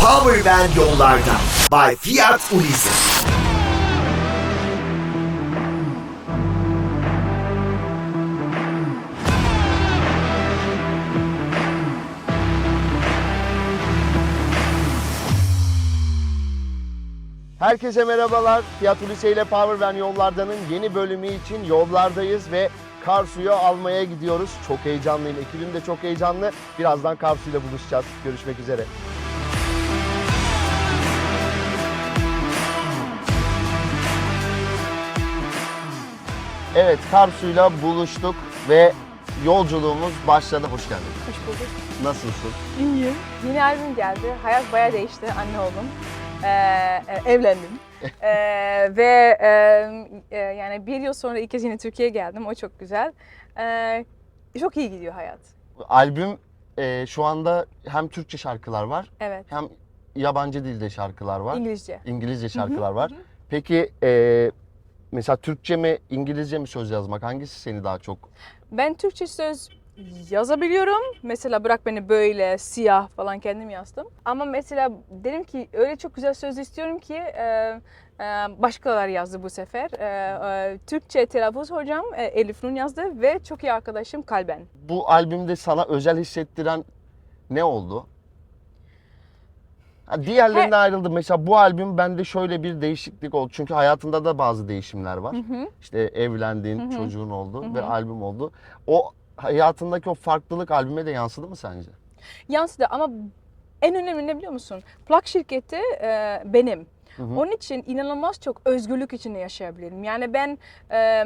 Power Van yollarda. By Fiat Ulysses. Herkese merhabalar. Fiyat Ulise ile Power Van Yollarda'nın yeni bölümü için yollardayız ve Karsu'yu almaya gidiyoruz. Çok heyecanlıyım. Ekibim de çok heyecanlı. Birazdan Karsu ile buluşacağız. Görüşmek üzere. Evet, Karsu'yla buluştuk ve yolculuğumuz başladı. Hoş geldin. Hoş bulduk. Nasılsın? İyiyim. Yeni albüm geldi. Hayat bayağı değişti. Anne oldum. Ee, e, evlendim. Ee, ve e, e, yani bir yıl sonra ilk kez yine Türkiye'ye geldim. O çok güzel. Ee, çok iyi gidiyor hayat. Albüm e, şu anda hem Türkçe şarkılar var Evet. hem yabancı dilde şarkılar var. İngilizce. İngilizce şarkılar var. Peki e, mesela Türkçe mi İngilizce mi söz yazmak hangisi seni daha çok? Ben Türkçe söz yazabiliyorum. Mesela bırak beni böyle siyah falan kendim yazdım. Ama mesela dedim ki öyle çok güzel söz istiyorum ki e, e, başkalar yazdı bu sefer. E, e, Türkçe telaffuz hocam e, Elif Nun yazdı ve çok iyi arkadaşım Kalben. Bu albümde sana özel hissettiren ne oldu? Diğerlerine ayrıldı. Mesela bu albüm bende şöyle bir değişiklik oldu. Çünkü hayatında da bazı değişimler var. İşte evlendin, çocuğun oldu ve albüm oldu. O hayatındaki o farklılık albüme de yansıdı mı sence? Yansıdı ama en önemli ne biliyor musun? Plak şirketi e, benim. hı. Onun için inanılmaz çok özgürlük içinde yaşayabilirim. Yani ben e,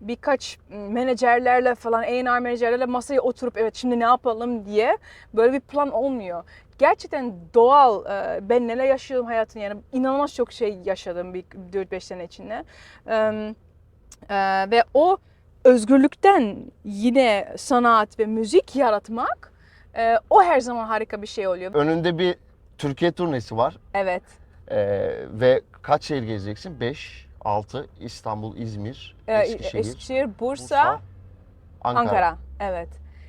birkaç menajerlerle falan, A&R menajerlerle masaya oturup evet şimdi ne yapalım diye böyle bir plan olmuyor. Gerçekten doğal e, ben neler yaşıyorum hayatın yani inanılmaz çok şey yaşadım bir 4-5 sene içinde. E, e, ve o özgürlükten yine sanat ve müzik yaratmak e, o her zaman harika bir şey oluyor. Önünde bir Türkiye turnesi var. Evet. Ee, ve kaç şehir gezeceksin? 5, 6, İstanbul, İzmir, Ee, Eskişehir, Eskişehir, Bursa, Bursa, Ankara. Ankara. Evet.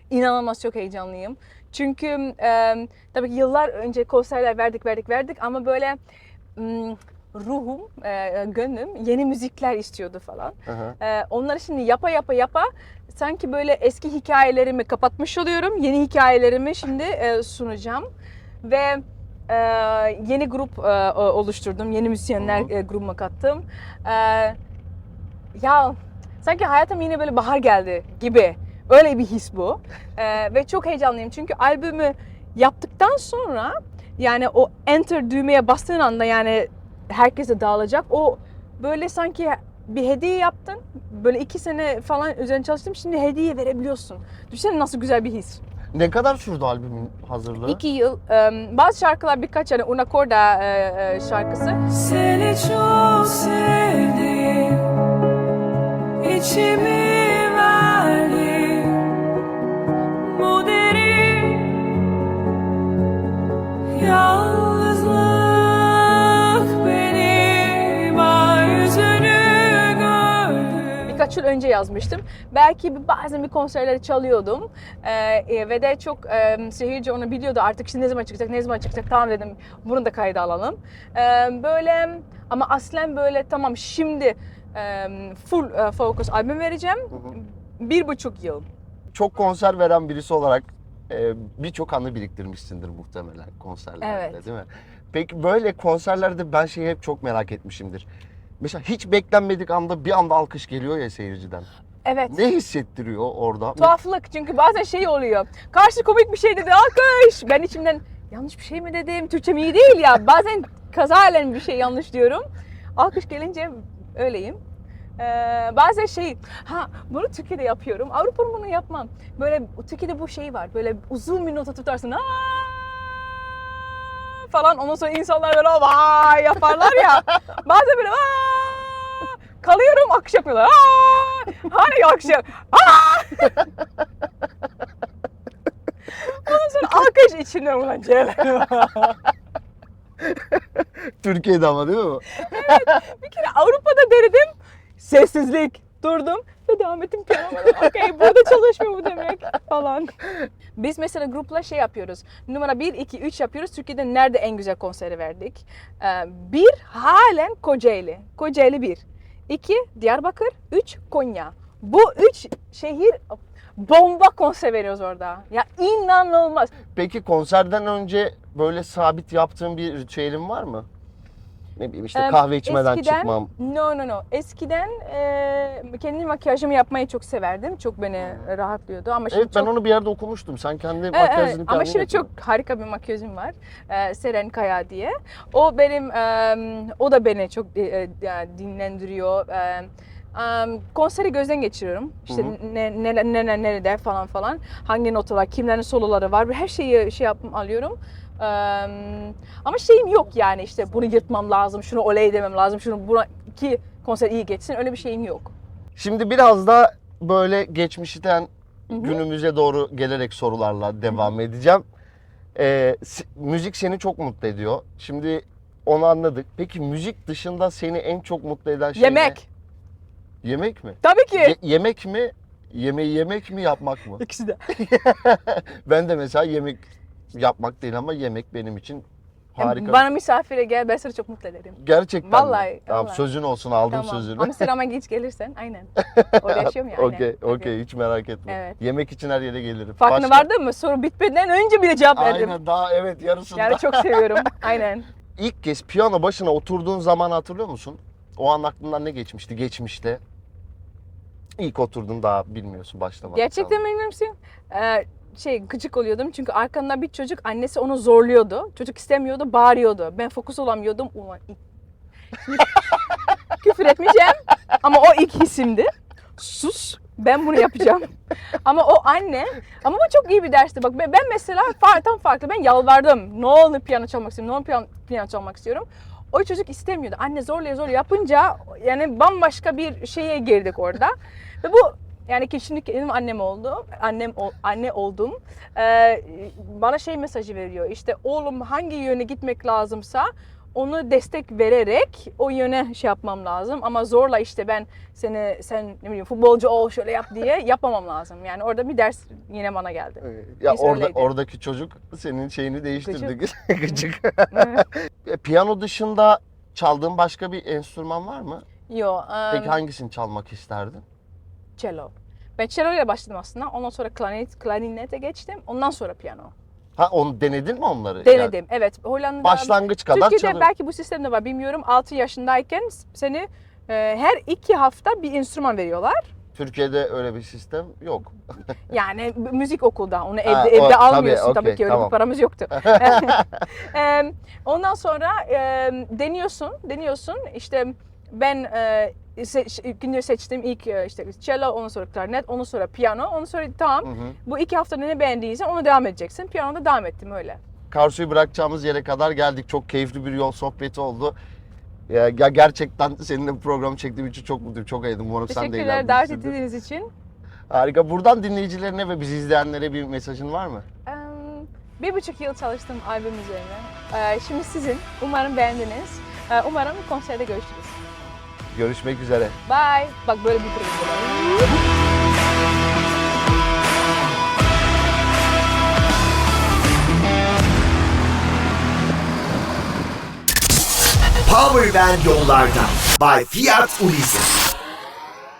İnanılmaz çok heyecanlıyım. Çünkü e, tabii ki yıllar önce konserler verdik verdik verdik ama böyle ruhum, e, gönlüm yeni müzikler istiyordu falan. E, onları şimdi yapa yapa yapa sanki böyle eski hikayelerimi kapatmış oluyorum. Yeni hikayelerimi şimdi e, sunacağım. Ve e, yeni grup e, oluşturdum. Yeni müzisyenler Hı hı. e, grubuma kattım. E, ya sanki hayatıma yine böyle bahar geldi gibi. Öyle bir his bu. E, ve çok heyecanlıyım çünkü albümü yaptıktan sonra yani o enter düğmeye bastığın anda yani herkese dağılacak. O böyle sanki bir hediye yaptın. Böyle iki sene falan üzerine çalıştım. Şimdi hediye verebiliyorsun. Düşünsene nasıl güzel bir his. Ne kadar sürdü albümün hazırlığı? İki yıl. bazı şarkılar birkaç yani Una Corda şarkısı. Seni çok sevdim Birkaç yıl önce yazmıştım. Belki bir, bazen bir konserleri çalıyordum. Ee, e, ve de çok e, seyirci onu biliyordu artık şimdi ne zaman çıkacak, ne zaman çıkacak tamam dedim bunu da kayda alalım. Ee, böyle ama aslen böyle tamam şimdi e, full e, focus albüm vereceğim. Bir buçuk yıl. Çok konser veren birisi olarak e, birçok anı biriktirmişsindir muhtemelen konserlerde Evet. değil mi? Peki böyle konserlerde ben şeyi hep çok merak etmişimdir. Mesela hiç beklenmedik anda bir anda alkış geliyor ya seyirciden. Evet. Ne hissettiriyor orada? Tuhaflık çünkü bazen şey oluyor. Karşı komik bir şey dedi alkış. Ben içimden yanlış bir şey mi dedim? Türkçem iyi değil ya. Bazen kazayla bir şey yanlış diyorum. Alkış gelince öyleyim. Ee, bazen şey, ha bunu Türkiye'de yapıyorum. Avrupa'da bunu yapmam. Böyle Türkiye'de bu şey var. Böyle uzun bir nota tutarsın. Aa! Falan ondan sonra insanlar böyle vay yaparlar ya. Bazen böyle Aa! kalıyorum akış yapıyorlar. Aa! Hani akış yap. Ondan sonra alkış içinde ulan Ceylan. Türkiye'de ama değil mi? Bir kere Avrupa'da denedim. Sessizlik. Durdum. Ve devam ettim piyano. Okey burada çalışmıyor bu demek falan. Biz mesela grupla şey yapıyoruz. Numara 1, 2, 3 yapıyoruz. Türkiye'de nerede en güzel konseri verdik? Ee, bir halen Kocaeli. Kocaeli 1. 2 Diyarbakır. 3 Konya. Bu üç şehir bomba konser veriyoruz orada. Ya inanılmaz. Peki konserden önce böyle sabit yaptığın bir ritüelin var mı? Ne bileyim işte kahve içmeden eskiden- çıkmam. No no no. Eskiden e, kendi makyajımı yapmayı çok severdim. Çok beni rahatlıyordu ama şimdi Evet ben çok... onu bir yerde okumuştum. Sen kendi Evet, makyajını evet. Ama kendin şimdi yapıyorsun. çok harika bir makyajım var. Ee, Seren Kaya diye. O benim, em, o da beni çok e, e, dinlendiriyor. Em, em, konseri gözden geçiriyorum. İşte Hı hı. ne, ne, ne, ne- nerede falan falan. Hangi notalar, kimlerin soloları var. Her şeyi şey yapım alıyorum. Ama şeyim yok yani işte bunu yırtmam lazım, şunu oley demem lazım, şunu buna iki konser iyi geçsin. Öyle bir şeyim yok. Şimdi biraz da böyle geçmişten Hı hı. günümüze doğru gelerek sorularla devam edeceğim. Ee, müzik seni çok mutlu ediyor. Şimdi onu anladık. Peki müzik dışında seni en çok mutlu eden şey ne? Yemek. Yemek mi? Tabii ki. Ye- yemek mi? Yemeği yemek mi yapmak mı? İkisi de. ben de mesela yemek yapmak değil ama yemek benim için harika. Bana misafire gel, ben seni çok mutlu ederim. Gerçekten mi? Vallahi, Tamam vallahi. sözün olsun aldım Tamam. sözünü. Amsterdam'a geç gelirsen aynen. Orada yaşıyorum ya aynen. Okey, okey hiç merak etme. Evet. Yemek için her yere gelirim. Farkına Başka? vardın mı? Soru bitmeden önce bile cevap verdim. Aynen daha evet yarısında. Yani çok seviyorum. Aynen. İlk kez piyano başına oturduğun zamanı hatırlıyor musun? O an aklından ne geçmişti geçmişte? İlk oturdun daha bilmiyorsun başlamadan. Gerçekten bilmiyor musun? Ee, şey gıcık oluyordum çünkü arkamda bir çocuk annesi onu zorluyordu. Çocuk istemiyordu, bağırıyordu. Ben fokus olamıyordum. Ulan Küfür etmeyeceğim ama o ilk hissimdi. Sus. Ben bunu yapacağım. ama o anne, ama bu çok iyi bir dersti. Bak ben ben mesela fa- tam farklı. Ben yalvardım. Ne olur piyano çalmak istiyorum. Ne olur piyano, piyano çalmak istiyorum. O çocuk istemiyordu. Anne zorla zorla yapınca yani bambaşka bir şeye girdik orada. Ve bu yani şimdi benim annem oldu. Annem anne oldum. Ee, bana şey mesajı veriyor. İşte oğlum hangi yöne gitmek lazımsa onu destek vererek o yöne şey yapmam lazım. Ama zorla işte ben seni sen ne bileyim futbolcu ol şöyle yap diye yapamam lazım. Yani orada bir ders yine bana geldi. Ya Biz orada öyleydi. oradaki çocuk senin şeyini değiştirdi. Gıcık. Gıcık. E, Piyano dışında çaldığın başka bir enstrüman var mı? Yo, Peki um, hangisini çalmak isterdin? Cello. Ben cello ile başladım aslında. Ondan sonra klarinet, klarinete geçtim. Ondan sonra piyano. Ha onu denedin mi onları? Yani Denedim. Evet. Hollanda'da başlangıç kadar Türkiye'de çalın. belki bu sistemde var bilmiyorum. 6 yaşındayken seni e, her iki hafta bir enstrüman veriyorlar. Türkiye'de öyle bir sistem yok. Yani müzik okulda. Onu evde Ha, o- evde tabii, almıyorsun tabii, ki öyle tamam. bir paramız yoktu. Ondan sonra e, deniyorsun, deniyorsun. İşte ben e, se- ikinci seçtim ilk e, işte cello, ondan sonra klarnet, ondan sonra piyano. Ondan sonra tamam Hı hı. bu iki hafta ne beğendiysen onu devam edeceksin. Piyanoda devam ettim öyle. Karsu'yu bırakacağımız yere kadar geldik. Çok keyifli bir yol sohbeti oldu. Ya, gerçekten seninle bu programı çektiğim için çok mutluyum. Çok eğlendim. Umarım sen de Teşekkürler davet ettiğiniz için. Harika. Buradan dinleyicilerine ve bizi izleyenlere bir mesajın var mı? Bir buçuk yıl çalıştım albüm üzerine. Eee, Şimdi sizin. Umarım beğendiniz. Eee, Umarım konserde görüşürüz. Görüşmek üzere. Bye. Bak böyle bitiriyoruz. Power Band yollarda. By Fiat Ulysses.